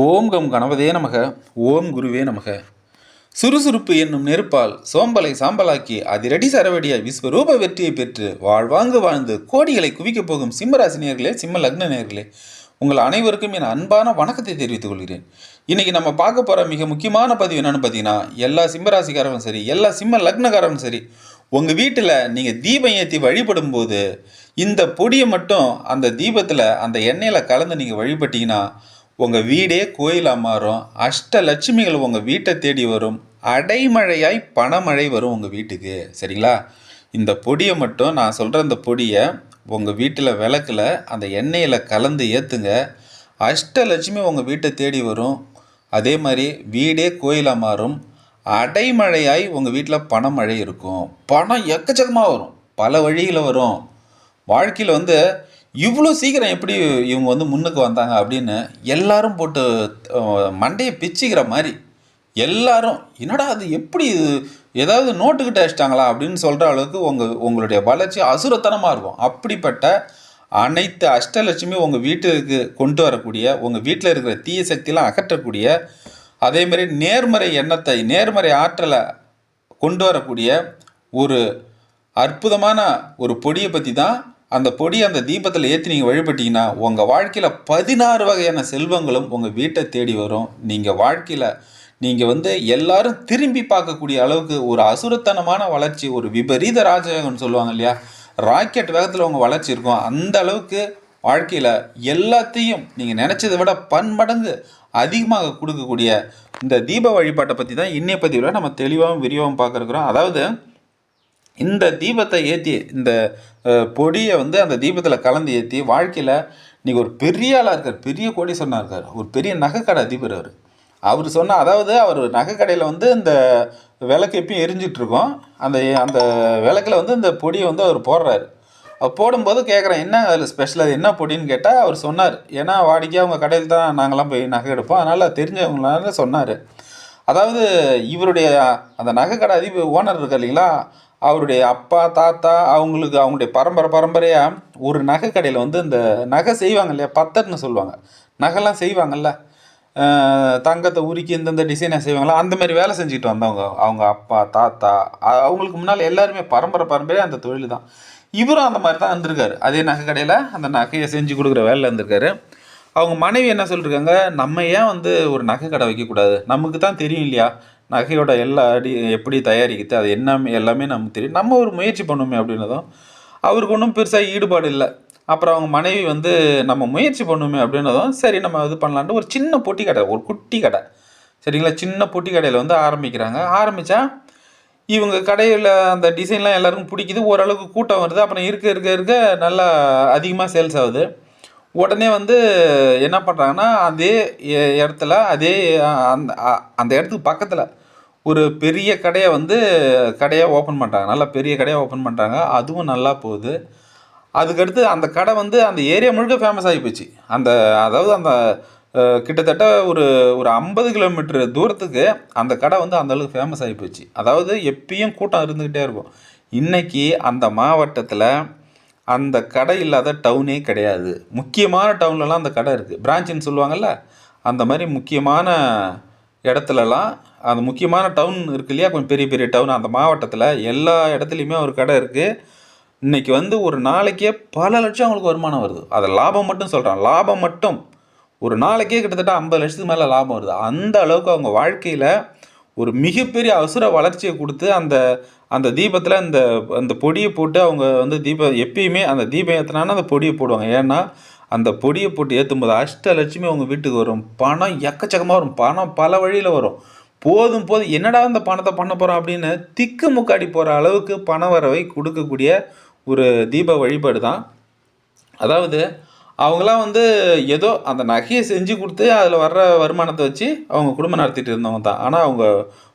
ஓம் come கணபதே நமக ஓம் குருவே நமக. சுறுசுறுப்பு என்னும் நெருப்பால் சோம்பலை சாம்பலாக்கி அதிரடி சரவடியாய் விஸ்வரூப வெற்றியை பெற்று வாழ்வாங்கு வாழ்ந்து கோடிகளை குவிக்கப் போகும் சிம்மராசினியர்களே சிம்ம லக்ன நேர்களே உங்கள் அனைவருக்கும் என் அன்பான வணக்கத்தை தெரிவித்துக் கொள்கிறேன். இன்னைக்கு நம்ம பார்க்க போகிற மிக முக்கியமான பதிவு என்னென்னு பார்த்தீங்கன்னா எல்லா சிம்மராசிக்காரரும் சரி எல்லா சிம்ம லக்னக்காரரும் சரி உங்கள் வீட்டில் நீங்கள் தீபம் ஏற்றி வழிபடும் போது இந்த பொடியை மட்டும் அந்த தீபத்தில் அந்த எண்ணெயில் கலந்து நீங்கள் வழிபட்டீங்கன்னா உங்கள் வீடே கோயிலாக மாறும். அஷ்டலட்சுமிகள் உங்கள் வீட்டை தேடி வரும். அடைமழையாய் பணமழை வரும் உங்கள் வீட்டுக்கு. சரிங்களா? இந்த பொடியை மட்டும் நான் சொல்கிற இந்த பொடியை உங்கள் வீட்டில் விளக்கில் அந்த எண்ணெயில் கலந்து ஏற்றுங்க அஷ்டலட்சுமி உங்கள் வீட்டை தேடி வரும். அதே மாதிரி வீடே கோயிலாக மாறும். அடைமழையாய் உங்கள் வீட்டில் பணமழை இருக்கும். பணம் எக்கச்சக்கமாக வரும். பல வழியில் வரும். வாழ்க்கையில் வந்து இவ்வளோ சீக்கிரம் எப்படி இவங்க வந்து முன்னுக்கு வந்தாங்க அப்படின்னு எல்லாரும் போட்டு மண்டையை பிச்சுக்கிற மாதிரி எல்லாரும் என்னடா அது எப்படி இது? ஏதாவது நோட்டுக்கிட்ட அடிச்சிட்டாங்களா? அப்படின்னு சொல்கிற அளவுக்கு உங்கள் உங்களுடைய வளர்ச்சி அசுரத்தனமாக இருக்கும். அப்படிப்பட்ட அனைத்து அஷ்டலட்சுமி உங்கள் வீட்டுக்கு கொண்டு வரக்கூடிய உங்கள் வீட்டில் இருக்கிற தீய சக்தியெலாம் அகற்றக்கூடிய அதேமாதிரி நேர்மறை எண்ணத்தை நேர்மறை ஆற்றலை கொண்டு வரக்கூடிய ஒரு அற்புதமான ஒரு பொடியை பற்றி தான் அந்த பொடி அந்த தீபத்தில் ஏற்றி நீங்கள் வழிபட்டீங்கன்னா உங்கள் வாழ்க்கையில் பதினாறு வகையான செல்வங்களும் உங்கள் வீட்டை தேடி வரும். நீங்கள் வாழ்க்கையில் நீங்கள் வந்து எல்லாரும் திரும்பி பார்க்கக்கூடிய அளவுக்கு ஒரு அசுரத்தனமான வளர்ச்சி ஒரு விபரீத ராஜயோகம்னு சொல்லுவாங்க இல்லையா? ராக்கெட் வேகத்தில் உங்கள் வளர்ச்சி இருக்கும். அந்த அளவுக்கு வாழ்க்கையில் எல்லாத்தையும் நீங்கள் நினச்சதை விட பன்மடங்கு அதிகமாக கொடுக்கக்கூடிய இந்த தீப வழிபாட்டை பற்றி தான் இன்னைய பதிவில் நம்ம தெளிவாகவும் விரிவாகவும் பார்க்குறோம். அதாவது இந்த தீபத்தை ஏற்றி இந்த பொடியை வந்து அந்த தீபத்தில் கலந்து ஏற்றி வாழ்க்கையில் இன்றைக்கி ஒரு பெரிய ஆளாக இருக்கார். பெரிய கோடீஸ்வரனாக இருக்கார். ஒரு பெரிய நகைக்கடை அதிபர் அவர். அவர் சொன்ன அதாவது அவர் நகைக்கடையில் வந்து இந்த விளக்கு எப்பயும் எரிஞ்சிட்ருக்கோம் அந்த அந்த விளக்கில் வந்து இந்த பொடியை வந்து அவர் போடுறாரு. அவர் போடும்போது கேட்குறேன் என்ன அதில் ஸ்பெஷல் அது என்ன பொடின்னு கேட்டால் அவர் சொன்னார். ஏன்னா வாடிக்கையாக அவங்க கடையில் தான் நாங்கள்லாம் போய் நகை எடுப்போம். அதனால் தெரிஞ்சவங்களால சொன்னார். அதாவது இவருடைய அந்த நகைக்கடை அதிபர் ஓனர் இருக்கார் இல்லைங்களா? அவருடைய அப்பா தாத்தா அவங்களுக்கு அவங்களுடைய பரம்பரை பரம்பரையாக ஒரு நகை கடையில் வந்து இந்த நகை செய்வாங்க இல்லையா? பத்தர்னு சொல்லுவாங்க. நகைலாம் செய்வாங்கல்ல. தங்கத்தை உருக்கி இந்தந்த டிசைனை செய்வாங்களா? அந்த மாதிரி வேலை செஞ்சுக்கிட்டு வந்தவங்க அவங்க அப்பா தாத்தா அவங்களுக்கு முன்னால் எல்லாருமே பரம்பரை பரம்பரையாக அந்த தொழில் தான். இவரும் அந்த மாதிரி தான் இருந்திருக்காரு. அதே நகை கடையில் அந்த நகையை செஞ்சு கொடுக்குற வேலையில் இருந்திருக்காரு. அவங்க மனைவி என்ன சொல்லியிருக்காங்க நம்ம ஏன் வந்து ஒரு நகை கடை வைக்கக்கூடாது? நமக்கு தான் தெரியும் இல்லையா? நகையோட எல்லா அடி எப்படி தயாரிக்கிறது அது என்னமே எல்லாமே நமக்கு தெரியும். நம்ம ஒரு முயற்சி பண்ணுமே அப்படின்னதும் அவருக்கு ஒன்றும் பெருசாக ஈடுபாடு இல்லை. அப்புறம் அவங்க மனைவி வந்து நம்ம முயற்சி பண்ணுமே அப்படின்னதும் சரி நம்ம இது பண்ணலான்ட்டு ஒரு சின்ன பொட்டி கடை ஒரு குட்டி கடை. சரிங்களா? சின்ன பொட்டி கடையில் வந்து ஆரம்பிக்கிறாங்க. ஆரம்பித்தா இவங்க கடையில் அந்த டிசைன்லாம் எல்லாருக்கும் பிடிக்குது. ஓரளவுக்கு கூட்டம் வருது. அப்புறம் இருக்க இருக்க இருக்க நல்லா அதிகமாக சேல்ஸ் ஆகுது. உடனே வந்து என்ன பண்ணுறாங்கன்னா அதே எ- இடத்துல அதே அந்த அந்த இடத்துக்கு பக்கத்தில் ஒரு பெரிய கடையை வந்து கடையாக ஓப்பன் பண்ணுறாங்க நல்லா பெரிய கடையாக ஓப்பன் பண்ணுறாங்க அதுவும் நல்லா போகுது. அதுக்கடுத்து அந்த கடை வந்து அந்த ஏரியா முழுக்க ஃபேமஸ் ஆகி போச்சு. அந்த அதாவது அந்த கிட்டத்தட்ட ஒரு ஒரு ஐம்பது கிலோமீட்டர் தூரத்துக்கு அந்த கடை வந்து அந்தளவுக்கு ஃபேமஸ் ஆகி போச்சு. அதாவது எப்பயும் கூட்டம் இருந்துக்கிட்டே இருக்கும். இன்னைக்கு அந்த மாவட்டத்தில் அந்த கடை இல்லாத டவுனே கிடையாது. முக்கியமான டவுன்லலாம் அந்த கடை இருக்குது பிரான்ச்சுன்னு சொல்லுவாங்கல்ல? அந்த மாதிரி முக்கியமான இடத்துலலாம் அந்த முக்கியமான டவுன் இருக்கு இல்லையா? கொஞ்சம் பெரிய பெரிய டவுன் அந்த மாவட்டத்தில் எல்லா இடத்துலையுமே ஒரு கடை இருக்குது இன்றைக்கி வந்து ஒரு நாளைக்கே பல லட்சம் அவங்களுக்கு வருமானம் வருது. அதை லாபம் மட்டும் சொல்கிறான் லாபம் மட்டும். ஒரு நாளைக்கே கிட்டத்தட்ட ஐம்பது லட்சத்துக்கு மேலே லாபம் வருது. அந்த அளவுக்கு அவங்க வாழ்க்கையில் ஒரு மிகப்பெரிய அசுர வளர்ச்சியை கொடுத்து அந்த அந்த தீபத்தில் அந்த அந்த பொடியை போட்டு அவங்க வந்து தீபம் எப்பயுமே அந்த தீபம் ஏற்றினாங்கன்னா அந்த பொடியை போடுவாங்க. ஏன்னா அந்த பொடியை போட்டு ஏற்றும்போது அஷ்டலட்சுமி அவங்க வீட்டுக்கு வரும். பணம் எக்கச்சக்கமாக வரும். பணம் பல வழியில் வரும். போதும் போதும் என்னடா இந்த பணத்தை பண்ண போகிறோம் அப்படின்னு திக்கு முக்காடி போகிற அளவுக்கு பண வரவை கொடுக்கக்கூடிய ஒரு தீப வழிபாடு தான். அதாவது அவங்களாம் வந்து ஏதோ அந்த நகையை செஞ்சு கொடுத்து அதில் வர்ற வருமானத்தை வச்சு அவங்க குடும்பம் நடத்திட்டு இருந்தவங்க தான். ஆனால் அவங்க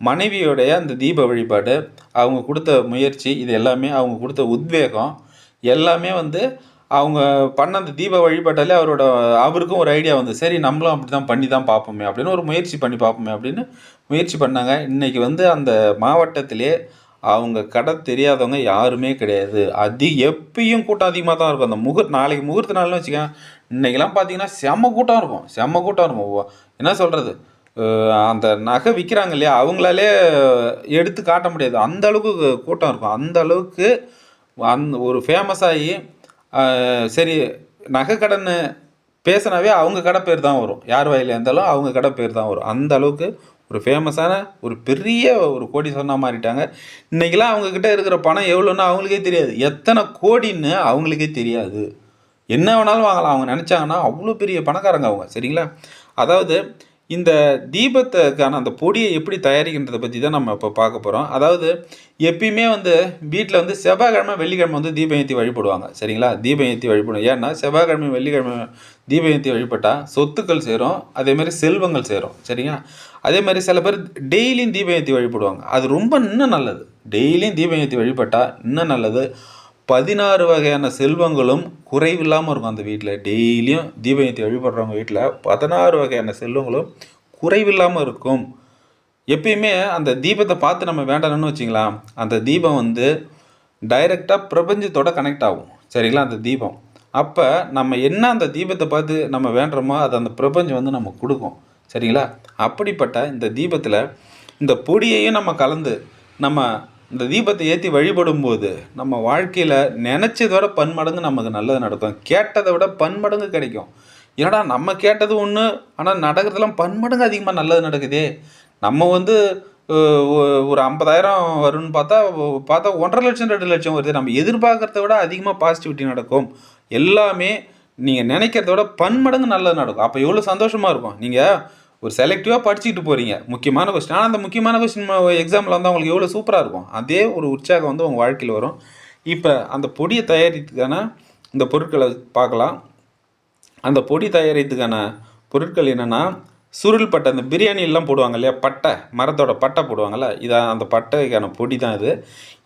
மனைவியோடைய அந்த தீப வழிபாடு அவங்க கொடுத்த முயற்சி இது எல்லாமே அவங்க கொடுத்த உத்வேகம் எல்லாமே வந்து அவங்க பண்ண அந்த தீப வழிபாட்டாலே அவரோட அவருக்கும் ஒரு ஐடியா வந்து சரி நம்மளும் அப்படி தான் பண்ணி தான் பார்ப்போமே அப்படின்னு ஒரு முயற்சி பண்ணி பார்ப்போமே அப்படின்னு முயற்சி பண்ணாங்க. இன்னைக்கு வந்து அந்த மாவட்டத்திலே அவங்க கடை தெரியாதவங்க யாருமே கிடையாது. அது எப்பயும் கூட்டம் அதிகமாக தான் இருக்கும். அந்த முகூர் நாளைக்கு முகூர்த்த நாள்னு வச்சுக்கேன் இன்றைக்கெல்லாம் பார்த்தீங்கன்னா செம்ம கூட்டம் இருக்கும். செம்ம கூட்டம் இருக்கும். என்ன சொல்கிறது அந்த நகை விற்கிறாங்க இல்லையா? அவங்களாலே எடுத்து காட்ட முடியாது. அந்த அளவுக்கு கூட்டம் இருக்கும். அந்த அளவுக்கு அந்த ஒரு ஃபேமஸாகி சரி நகை கடன் பேசினாவே அவங்க கடை பேர் தான் வரும். யார் வாயில இருந்தாலும் அவங்க கடை பேர் தான் வரும். அந்த அளவுக்கு ஒரு ஃபேமஸான ஒரு பெரிய ஒரு கோடி சொன்னால் மாறிட்டாங்க. இன்றைக்கெலாம் அவங்கக்கிட்ட இருக்கிற பணம் எவ்வளோன்னு அவங்களுக்கே தெரியாது. எத்தனை கோடின்னு அவங்களுக்கே தெரியாது. என்ன வேணாலும் வாங்கலாம். அவங்க நினச்சாங்கன்னா அவ்வளோ பெரிய பணக்காரங்க அவங்க. சரிங்களா? அதாவது இந்த தீபத்துக்கான அந்த பொடியை எப்படி தயாரிக்கின்றதை பற்றி தான் நம்ம இப்போ பார்க்க போகிறோம் அதாவது எப்பயுமே வந்து வீட்டில் வந்து செவ்வாய்க்கிழமை வெள்ளிக்கிழமை வந்து தீபம் ஏற்றி வழிபடுவாங்க. சரிங்களா? தீபம் ஏற்றி வழிபடும் ஏன்னா செவ்வாய்க்கிழமை வெள்ளிக்கிழமை தீபம் ஏற்றி வழிபட்டால் சொத்துக்கள் சேரும் அதே மாதிரி செல்வங்கள் சேரும். சரிங்களா? அதே மாதிரி சில பேர் டெய்லியும் தீபம் ஏற்றி வழிபடுவாங்க. அது ரொம்ப இன்னும் நல்லது. டெய்லியும் தீபம் ஏற்றி வழிபட்டால் இன்னும் நல்லது. பதினாறு வகையான செல்வங்களும் குறைவில்லாமல் இருக்கும் அந்த வீட்டில் டெய்லியும் தீபம் ஏற்றி வழிபடுறவங்க வீட்டில் பதினாறு வகையான செல்வங்களும் குறைவில்லாமல் இருக்கும். எப்பயுமே அந்த தீபத்தை பார்த்து நம்ம வேண்டணும்னு வச்சிங்களேன் அந்த தீபம் வந்து டைரெக்டாக பிரபஞ்சத்தோட கனெக்ட் ஆகும். சரிங்களா? அந்த தீபம். அப்போ நம்ம என்ன அந்த தீபத்தை பார்த்து நம்ம வேண்டுறோமோ அது அந்த பிரபஞ்சம் வந்து நம்ம கொடுக்கும். சரிங்களா? அப்படிப்பட்ட இந்த தீபத்தில் இந்த பொடியையும் நம்ம கலந்து நம்ம இந்த தீபத்தை ஏற்றி வழிபடும்போது நம்ம வாழ்க்கையில் நினச்சதை விட பன்மடங்கு நமக்கு நல்லது நடக்கும். கேட்டதை விட பன்மடங்கு கிடைக்கும். ஏன்னா நம்ம கேட்டது ஒன்று ஆனால் நடக்கிறதுலாம் பன்மடங்கு அதிகமாக நல்லது நடக்குதே. நம்ம வந்து ஒரு ஐம்பதாயிரம் வரும்னு பார்த்தா பார்த்தா ஒன்றரை லட்சம் ரெண்டு லட்சம் வருது. நம்ம எதிர்பார்க்குறத விட அதிகமாக பாசிட்டிவிட்டி நடக்கும். எல்லாமே நீங்கள் நினைக்கிறத விட பன்மடங்கு நல்லது நடக்கும். அப்போ எவ்வளோ சந்தோஷமாக இருக்கும். நீங்கள் ஒரு செலக்டிவாக படிச்சுட்டு போகிறீங்க முக்கியமான கொஸ்டின் ஆனால் அந்த முக்கியமான கொஸ்டின் எக்ஸாமில் வந்து அவங்களுக்கு எவ்வளோ சூப்பராக இருக்கும்? அதே ஒரு உற்சாகம் வந்து உங்கள் வாழ்க்கையில் வரும். இப்போ அந்த பொடியை தயாரிக்கிறதுக்கான இந்த பொருட்களை பார்க்கலாம். அந்த பொடி தயாரிக்கிறதுக்கான பொருட்கள் என்னென்னா சுருள் பட்டை அந்த பிரியாணியெல்லாம் போடுவாங்க இல்லையா? பட்டை மரத்தோட பட்டை போடுவாங்கல்ல? இதான் அந்த பட்டைக்கான பொடி தான் இது.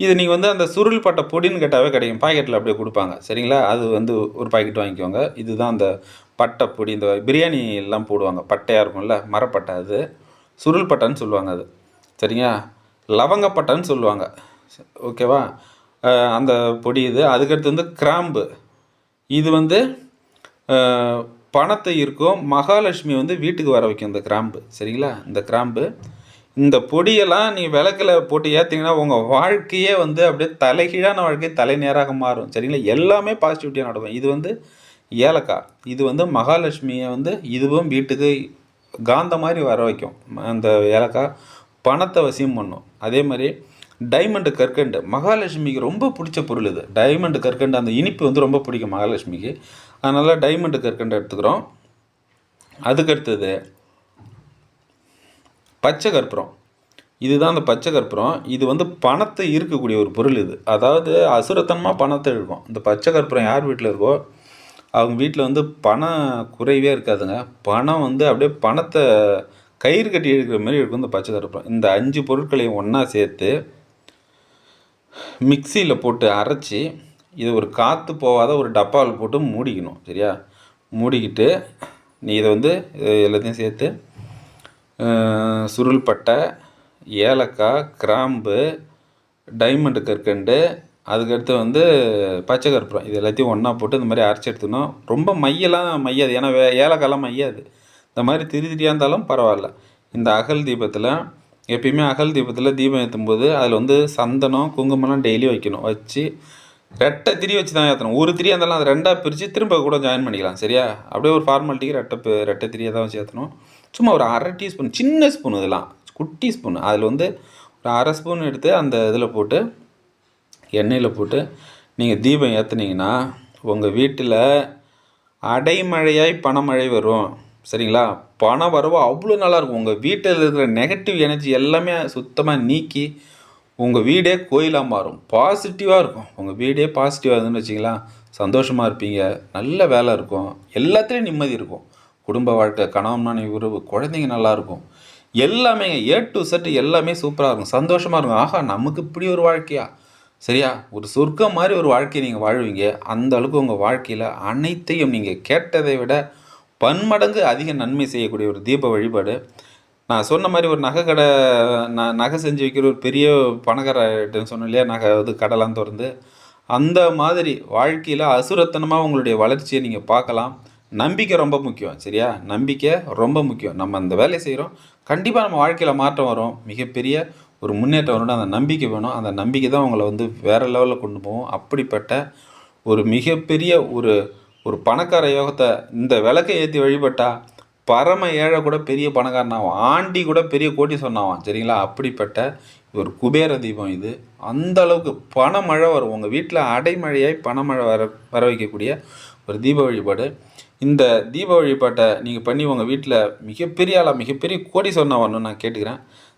இது நீங்கள் வந்து அந்த சுருள் பட்டை பொடின்னு கேட்டாவே கிடைக்கும். பாக்கெட்டில் அப்படியே கொடுப்பாங்க. சரிங்களா? அது வந்து ஒரு பாக்கெட் வாங்கிக்கோங்க. இதுதான் அந்த பட்டை பொடி இந்த பிரியாணி எல்லாம் போடுவாங்க. பட்டையாக இருக்கும்ல மரப்பட்டை அது. சுருள் பட்டைன்னு சொல்லுவாங்க அது. சரிங்க லவங்கப்பட்டைன்னு சொல்லுவாங்க. ஓகேவா? அந்த பொடி இது. அதுக்கடுத்து வந்து கிராம்பு. இது வந்து பணத்தை இருக்கும். மகாலட்சுமி வந்து வீட்டுக்கு வர வைக்கும் இந்த கிராம்பு. சரிங்களா? இந்த கிராம்பு. இந்த பொடியெல்லாம் நீ விளக்கில் போட்டு ஏற்றிங்கன்னா உங்கள் வாழ்க்கையே வந்து அப்படியே தலைகீழான வாழ்க்கை தலைநேராக மாறும். சரிங்களா? எல்லாமே பாசிட்டிவிட்டியாக நடக்கும். இது வந்து ஏலக்காய். இது வந்து மகாலட்சுமியை வந்து இதுவும் வீட்டுக்கு காந்த மாதிரி வர வைக்கும். அந்த ஏலக்காய் பணத்தை வசியம் பண்ணும். அதே மாதிரி டைமண்டு கற்கண்டு. மகாலட்சுமிக்கு ரொம்ப பிடிச்ச பொருள் இது. டைமண்டு கற்கண்டு அந்த இனிப்பு வந்து ரொம்ப பிடிக்கும் மகாலட்சுமிக்கு. அதனால் டைமண்டு கற்கண்டு எடுத்துக்கிறோம். அதுக்கடுத்தது பச்சை கற்பூரம். இதுதான் அந்த பச்சை கற்பூரம். இது வந்து பணத்தை ஈர்க்கக்கூடிய ஒரு பொருள் இது. அதாவது அசுரத்தனமாக பணத்தை இழுக்கும். இந்த பச்சை கற்பூரம் யார் வீட்டில் இருக்கோ அவங்க வீட்டில் வந்து பணம் குறைவே இருக்காதுங்க. பணம் வந்து அப்படியே பணத்தை கயிறு கட்டி இழுக்கிற மாதிரி இருக்கும் இந்த பச்சை கருப்பம் இந்த அஞ்சு பொருட்களையும் ஒன்றா சேர்த்து மிக்சியில் போட்டு அரைச்சி இது ஒரு காற்று போகாத ஒரு டப்பாவில் போட்டு மூடிக்கணும் சரியா? மூடிக்கிட்டு நீ இதை வந்து எல்லாத்தையும் சேர்த்து சுருள்பட்டை சுருள் பட்டை ஏலக்காய் கிராம்பு டைமண்டு கற்கண்டு அதுக்கடுத்து வந்து பச்சை கற்பூரம். இது எல்லாத்தையும் ஒன்றா போட்டு இந்த மாதிரி அரைச்சி எடுத்துக்கணும். ரொம்ப மையெல்லாம் மையாது. ஏன்னா வே ஏலக்காய்லாம் மையாது. இந்த மாதிரி திரி திரியாக இருந்தாலும் பரவாயில்ல. இந்த அகல் தீபத்தில் எப்பயுமே அகல் தீபத்தில் தீபம் ஏற்றும் போது அதில் வந்து சந்தனம் குங்குமம்லாம் டெய்லி வைக்கணும். வச்சு ரெட்டை திரி வச்சு தான் ஏற்றணும் ஒரு திரியாக இருந்தாலும் அதை ரெண்டாக பிரித்து திரும்ப கூட ஜாயின் பண்ணிக்கலாம். சரியா? அப்படியே ஒரு ஃபார்மாலிட்டிக்கு ரெட்டை ரெட்டை திரியாக தான் வச்சு ஏற்றணும் சும்மா ஒரு அரை டீஸ்பூன் சின்ன ஸ்பூன் இதெல்லாம். குட்டி ஸ்பூன் அதில் வந்து ஒரு அரை ஸ்பூன் எடுத்து அந்த இதில் போட்டு எண்ணெயில் போட்டு நீங்கள் தீபம் ஏற்றுனீங்கன்னா உங்கள் வீட்டில் அடைமழையாய் பணமழை வரும். சரிங்களா? பணம் வரவு அவ்வளோ நல்லாயிருக்கும். உங்கள் வீட்டில் இருக்கிற நெகட்டிவ் எனர்ஜி எல்லாமே சுத்தமாக நீக்கி உங்கள் வீடே கோயிலாக மாறும். பாசிட்டிவாக இருக்கும். உங்கள் வீடே பாசிட்டிவாக இருந்துன்னு வச்சிங்களா சந்தோஷமாக இருப்பீங்க. நல்ல வேலை இருக்கும். எல்லாத்துலேயும் நிம்மதி இருக்கும். குடும்ப வாழ்க்கை கணவனான மனைவி உறவு குழந்தைங்க நல்லாயிருக்கும். எல்லாமே ஏ டு செட் எல்லாமே சூப்பராக இருக்கும். சந்தோஷமாக இருக்கும். ஆஹா நமக்கு இப்படி ஒரு வாழ்க்கையா? சரியா? ஒரு சொர்க்கம் மாதிரி ஒரு வாழ்க்கையை நீங்கள் வாழ்வீங்க. அந்த அளவுக்கு உங்கள் வாழ்க்கையில் அனைத்தையும் நீங்கள் கேட்டதை விட பன்மடங்கு அதிக நன்மை செய்யக்கூடிய ஒரு தீப வழிபாடு. நான் சொன்ன மாதிரி ஒரு நகை கடை ந நகை செஞ்சு வைக்கிற ஒரு பெரிய பணக்காரன்னு சொன்னேன் இல்லையா? நகை இது கடைலாம் திறந்து. அந்த மாதிரி வாழ்க்கையில் அசுரத்தனமாக உங்களுடைய வளர்ச்சியை நீங்கள் பார்க்கலாம். நம்பிக்கை ரொம்ப முக்கியம் சரியா? நம்பிக்கை ரொம்ப முக்கியம். நம்ம அந்த வேலையை செய்கிறோம் கண்டிப்பாக நம்ம வாழ்க்கையில் மாற்றம் வரும். மிகப்பெரிய ஒரு முன்னேற்றம் வரணும் அந்த நம்பிக்கை வேணும். அந்த நம்பிக்கை தான் உங்களை வந்து வேறு லெவலில் கொண்டு போகும். அப்படிப்பட்ட ஒரு மிகப்பெரிய ஒரு ஒரு பணக்கார யோகத்தை இந்த விளக்கை ஏற்றி வழிபட்டால் பரம ஏழை கூட பெரிய பணக்காரனாகும் ஆண்டி கூட பெரிய கோட்டி சொன்னாவான் சரிங்களா? அப்படிப்பட்ட ஒரு குபேர தீபம் இது. அந்த அளவுக்கு பணமழை வரும். உங்கள் வீட்டில் அடைமழையாய் பணமழை வர வர வைக்கக்கூடிய ஒரு தீப வழிபாடு. இந்த தீப வழிபாட்டை நீங்கள் பண்ணி உங்கள் வீட்டில் மிகப்பெரிய ஆளாக மிகப்பெரிய கோடி சொன்ன வரணும்னு நான் கேட்டுக்கிறேன்.